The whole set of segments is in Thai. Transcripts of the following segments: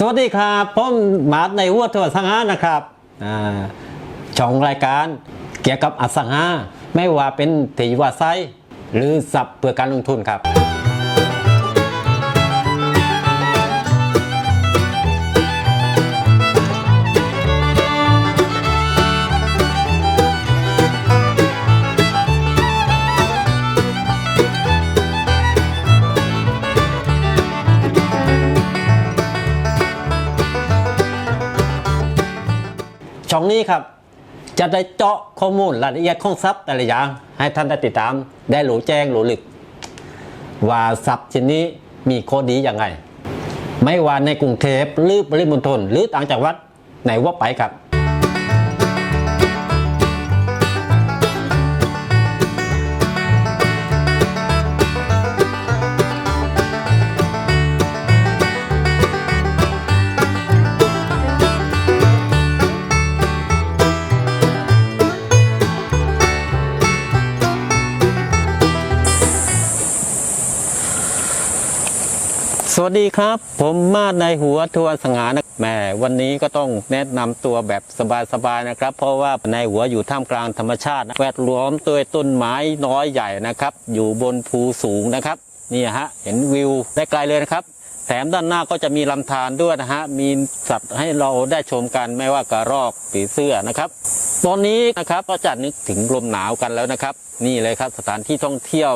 สวัสดีครับผมมาดในวัวทัวร์สังหานะครับช่องรายการเกี่ยวกับอสังหา ไม่ว่าเป็นที่อยู่อาศัยหรือสับเพื่อการลงทุนครับ องนี้ครับ จะได้เจาะข้อมูลรายละเอียดของทรัพย์แต่ละอย่าง ให้ท่านได้ติดตาม ได้หลูแจ้งหลูลึก ว่าทรัพย์ชิ้นนี้มีข้อดีอย่างไรไม่ว่าในกรุงเทพหรือปริมณฑลหรือต่างจังหวัดไหนว่าไปครับ สวัสดีครับ ผมมาดในหัวทัวร์สงานะแม่วันนี้ก็ต้องแนะนำตัวแบบสบายๆนะครับ เพราะว่าในหัวอยู่ท่ามกลางธรรมชาติ แวดล้อมด้วยต้นไม้น้อยใหญ่นะครับ อยู่บนภูสูงนะครับนี่ฮะเห็นวิวได้ไกลเลยนะครับ แถมด้านหน้าก็จะมีลำธารด้วยนะฮะมีสัตว์ให้เราได้ชมกันไม่ว่ากระรอกผีเสื้อนะครับ ตอนนี้นะครับก็จะนึกถึงลมหนาวกันแล้วนะครับ นี่เลยครับสถานที่ท่องเที่ยว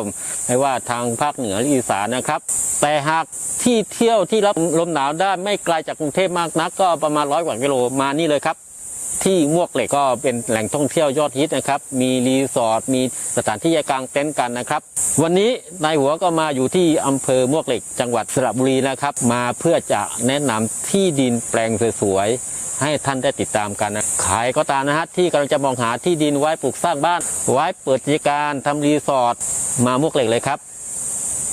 ไม่ว่าทางภาคเหนือหรืออีสานนะครับ แต่หากที่เที่ยวที่รับลมหนาวได้ไม่ไกลจากกรุงเทพมากนัก ก็ประมาณร้อยกว่ากิโลมานี่เลยครับ ที่มวกเหล็กก็เป็นแหล่งท่องเที่ยวยอดฮิตนะครับ มีรีสอร์ท มีสถานที่ให้กางเต็นท์กันนะครับ วันนี้นายหัวก็มาอยู่ที่อำเภอมวกเหล็ก จังหวัดสระบุรีนะครับ มาเพื่อจะแนะนำที่ดินแปลงสวยๆให้ท่านได้ติดตามกันนะขายก็ตามนะฮะที่กำลังจะมองหาที่ดินไว้ปลูกสร้างบ้าน ไว้เปิดกิจการทำรีสอร์ทมามวกเหล็กเลยครับ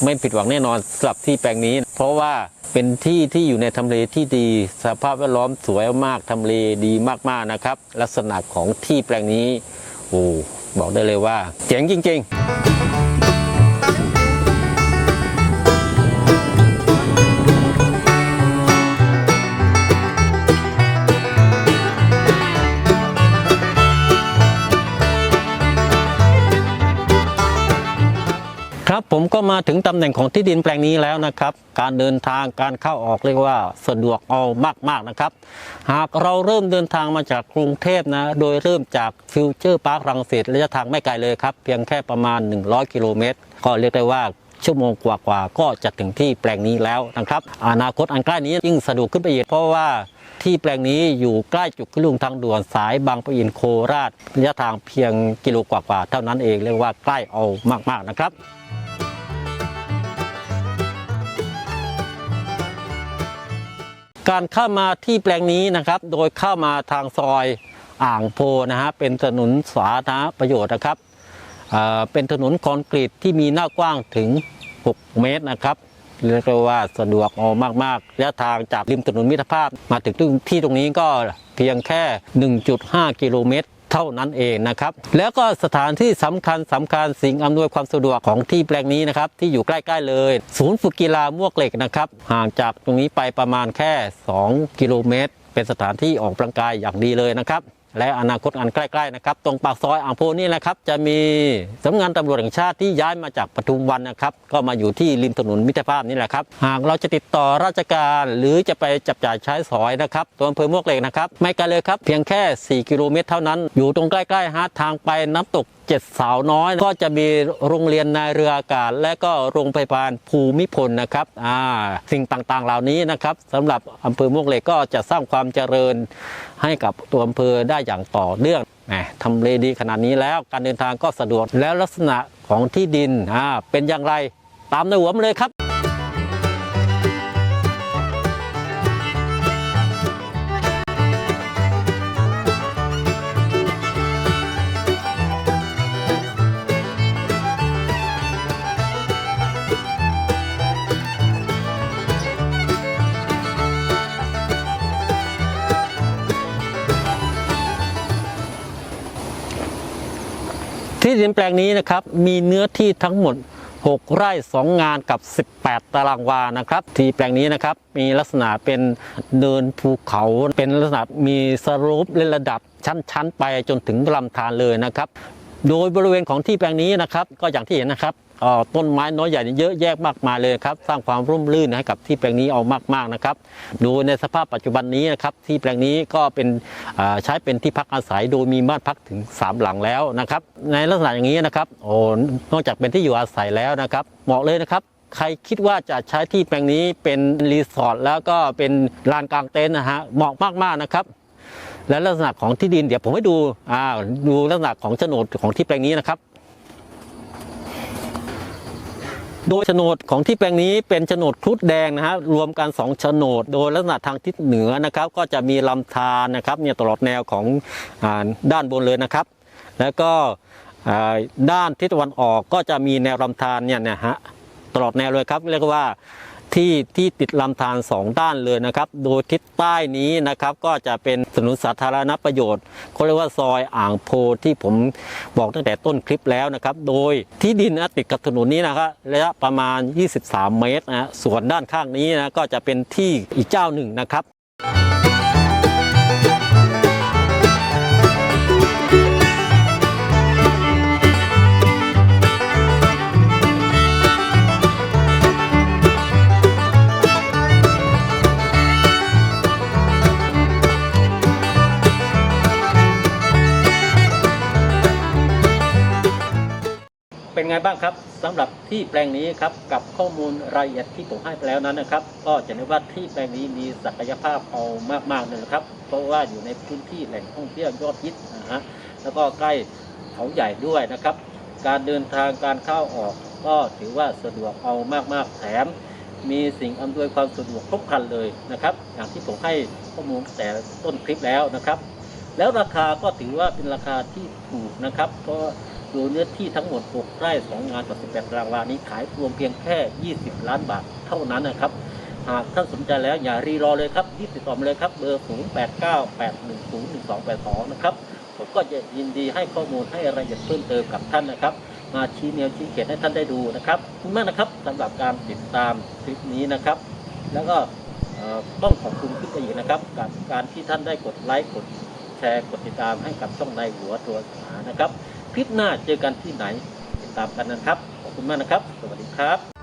ไม่ผิดหวังแน่นอนสำหรับที่แปลงนี้ เพราะว่าเป็นที่ที่อยู่ในทำเลที่ดีสภาพแวดล้อมสวยมากทำเลดีมากๆนะครับ ลักษณะของที่แปลงนี้โอ้บอกได้เลยว่าเจ๋งจริง ๆ ผมก็มาถึงตำแหน่งของที่ดินแปลงนี้แล้วนะครับ การเดินทางการเข้าออกเรียกว่าสะดวกเอามากๆนะครับ หากเราเริ่มเดินทางมาจากกรุงเทพนะ โดยเริ่มจากฟิวเจอร์พาร์ครังสิตระยะทางไม่ไกลเลยครับ เพียงแค่ประมาณ 100 กิโลเมตร ก็เรียกได้ว่าชั่วโมงกว่าๆก็จะถึงที่แปลงนี้แล้วนะครับ อนาคตอันใกล้นี้ยิ่งสะดวกขึ้นไปอีกเพราะว่าที่แปลงนี้อยู่ใกล้จุดขึ้นลงทางด่วนสายบางปะอินโคราชระยะทางเพียงกิโลกว่าๆเท่านั้นเองเรียกว่าใกล้เอามากๆนะครับ การเข้ามาที่แปลงนี้นะครับ โดยเข้ามาทางซอยอ่างโพนะฮะเป็นถนนสาธารณประโยชน์นะครับเอ่อเป็นถนนคอนกรีตที่มีหน้ากว้างถึง 6 เมตรนะครับเรียกได้ว่าสะดวกออามากๆระยะทางจากริมถนนมิตรภาพ มาถึงที่ตรงนี้ก็เพียงแค่ 1.5 กิโลเมตร เท่านั้นเองนะครับ แล้วก็สถานที่สำคัญสำคัญสิ่งอำนวยความสะดวกของที่แปลงนี้นะครับที่อยู่ใกล้ๆเลย ศูนย์ฝึกกีฬามวกเหล็กนะครับห่างจากตรงนี้ไปประมาณแค่ 2 กิโลเมตร เป็นสถานที่ออกกำลังกายอย่างดีเลยนะครับ และอนาคตอันใกล้ๆนะครับ ตรงปากซอยอ่างโพนี่นะครับ จะมีสำนักงานตำรวจแห่งชาติที่ย้ายมาจากปทุมวันนะครับ ก็มาอยู่ที่ริมถนนมิตรภาพนี่แหละครับ หากเราจะติดต่อราชการหรือจะไปจับจ่ายใช้สอยนะครับตัวอำเภอมวกเหล็กนะครับ ไม่ไกลเลยครับ เพียงแค่ 4 กิโลเมตรเท่านั้น อยู่ตรงใกล้ๆฮะทางไปน้ำตก เจ็ดสาวน้อย ก็จะมีโรงเรียนนายเรืออากาศ และก็โรงพยาบาลภูมิพลนะครับอ่าสิ่งต่างๆเหล่านี้นะครับสำหรับอำเภอมวกเหล็กก็จะสร้างความเจริญให้กับตัวอำเภอได้อย่างต่อเนื่องทำเลดีขนาดนี้แล้วการเดินทางก็สะดวกแล้วลักษณะของที่ดินเป็นอย่างไร ตามในหัวมาเลยครับ ดินแปลงนี้นะครับมีเนื้อที่ทั้งหมด 6 ไร่ 2 งานกับ 18 ตารางวานะครับ ที่แปลงนี้นะครับมีลักษณะเป็นเนินภูเขาเป็นลักษณะมีสรุปเล่นระดับชั้นๆ ไปจนถึงลำธารเลยนะครับ โดยบริเวณของที่แปลงนี้นะครับ ก็อย่างที่เห็นนะครับ ต้นไม้น้อยใหญ่เยอะแยะมากมายเลยครับสร้างความร่มรื่นให้กับที่แปลงนี้เอามากๆนะครับดยในสภาพปัจจุบันนี้นะครับที่แปลงนี้ก็เป็นใช้เป็นที่พักอาศัยโดยมีบ้านพักถึง 3 หลังแล้วนะครับในลักษณะอย่างนี้นะครับโอ้นอกจากเป็นที่อยู่อาศัยแล้วนะครับ เหมาะเลยนะครับใครคิดว่าจะใช้ที่แปลงนี้เป็นรีสอร์ทแล้วก็เป็นลานกลางเต็นท์นะฮะเหมาะมากๆนะครับ และลักษณะของที่ดินเดี๋ยวผมให้ดูอ่าดูลักษณะของโฉนดของที่แปลงนี้นะครับ โดยโฉนดของที่แปลงนี้เป็นโฉนดครุฑแดงนะฮะรวมกัน2โฉนด โดยลักษณะทางทิศเหนือนะครับ ก็จะมีลำธารนะครับเนี่ยตลอดแนวของอด้านบนเลยนะครับ แล้วก็ด้านทิศตะวันออกก็จะมีแนวลำธารเนี่ยนะฮะตลอดแนวเลยครับ เรียกว่า ที่ที่ติดลำธารสองด้านเลยนะครับ โดยทิศใต้นี้นะครับก็จะเป็นถนนสาธารณประโยชน์เขาเรียกว่าซอยอ่างโพที่ผมบอกตั้งแต่ต้นคลิปแล้วนะครับ โดยที่ดินนะติดกับถนนนี้นะครับระยะประมาณ 23 เมตรนะฮะส่วนด้านข้างนี้นะก็จะเป็นที่อีกเจ้าหนึ่งนะครับ บ้างครับสำหรับที่แปลงนี้ครับกับข้อมูลรายละเอียดที่ผมให้ไปแล้วนั้นนะครับ ก็จะได้ว่าที่แปลงนี้มีศักยภาพเอามากๆเลยนะครับ เพราะว่าอยู่ในพื้นที่แหล่งท่องเที่ยวยอดฮิตนะฮะแล้วก็ใกล้เขาใหญ่ด้วยนะครับ การเดินทางการเข้าออก ก็ถือว่าสะดวกเอามากๆแถม มีสิ่งอำนวยความสะดวกครบครันเลยนะครับ อย่างที่ผมให้ข้อมูลแต่ต้นคลิปแล้วนะครับ แล้วราคาก็ถือว่าเป็นราคาที่ถูกนะครับ เพราะ ดูเนื้อที่ทั้งหมด 6 ไร่2งานต่อ18ตารางวานี้ขายรวมเพียงแค่ 20 ล้านบาทเท่านั้นนะครับ หากท่านสนใจแล้วอย่ารีรอเลยครับรีบติดต่อมาเลยครับ เบอร์ 0 8 9 8 1 0 1 2 8 2 นะครับ ผมก็จะยินดีให้ข้อมูลให้รายละเอียดเพิ่มเติมกับท่านนะครับ มาชี้แนวชี้เขตให้ท่านได้ดูนะครับขอบคุณมากนะครับสำหรับการติดตามคลิปนี้นะครับ แล้วก็ต้องขอบคุณขึ้นไปอีกนะครับกับการที่ท่านได้กดไลค์กดแชร์กดติดตามให้กับช่องในหัวตัวหานะครับ คลิปหน้าเจอกันที่ไหนติดตามกันนะครับ ขอบคุณมากนะครับ สวัสดีครับ